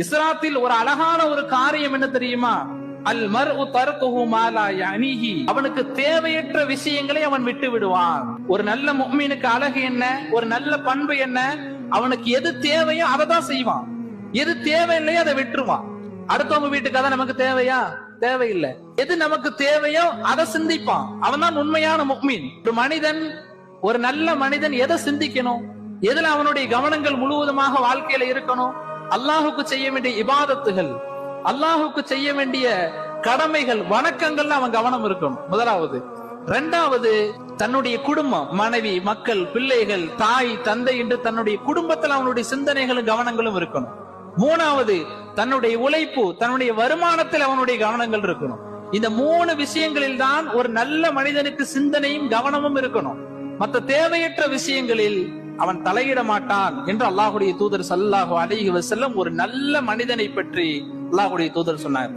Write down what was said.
இஸ்ராத்தில் ஒரு அழகான ஒரு காரியம் என்ன தெரியுமா? அல் மர் தர்குஹு அவனுக்கு தேவையற்ற விஷயங்களை அவன் விட்டு விடுவான். ஒரு நல்ல முக்மீனுக்கு அழகு என்ன? ஒரு நல்ல பண்பு என்ன? அவனுக்கு எது தேவையோ அதை தான் செய்வான். எது தேவையில்லையோ அதை விட்டுருவான். அடுத்தவங்க வீட்டுக்கு அதான் நமக்கு தேவையா? தேவையில்லை. எது நமக்கு தேவையோ அதை சிந்திப்பான். அவன் தான் உண்மையான முக்மீன் ஒரு மனிதன் ஒரு நல்ல மனிதன் எதை சிந்திக்கணும்? எதுல அவனுடைய கவனங்கள் முழுவதுமாக வாழ்க்கையில இருக்கணும்? அல்லாஹுக்கு செய்ய வேண்டிய இபாதத்துகள் அல்லாஹுக்கு செய்ய வேண்டிய கடமைகள் வணக்கங்கள்ல அவன் கவனம் இருக்கணும். முதலாவது. ரெண்டாவது தன்னுடைய குடும்பம் மனைவி மக்கள் பிள்ளைகள் தாய் தந்தை என்று தன்னுடைய குடும்பத்தில் அவனுடைய சிந்தனைகளும் கவனங்களும் இருக்கணும். மூணாவது தன்னுடைய உழைப்பு தன்னுடைய வருமானத்தில் அவனுடைய கவனங்கள் இருக்கணும். இந்த மூணு விஷயங்களில் தான் ஒரு நல்ல மனிதனுக்கு சிந்தனையும் கவனமும் இருக்கணும். மற்ற தேவையற்ற விஷயங்களில் அவன் தலையிட மாட்டான் என்று அல்லாஹுடைய தூதர் சல்லாஹு அலைஹி வசல்லம் ஒரு நல்ல மனிதனை பற்றி அல்லாஹுடைய தூதர் சொன்னார்.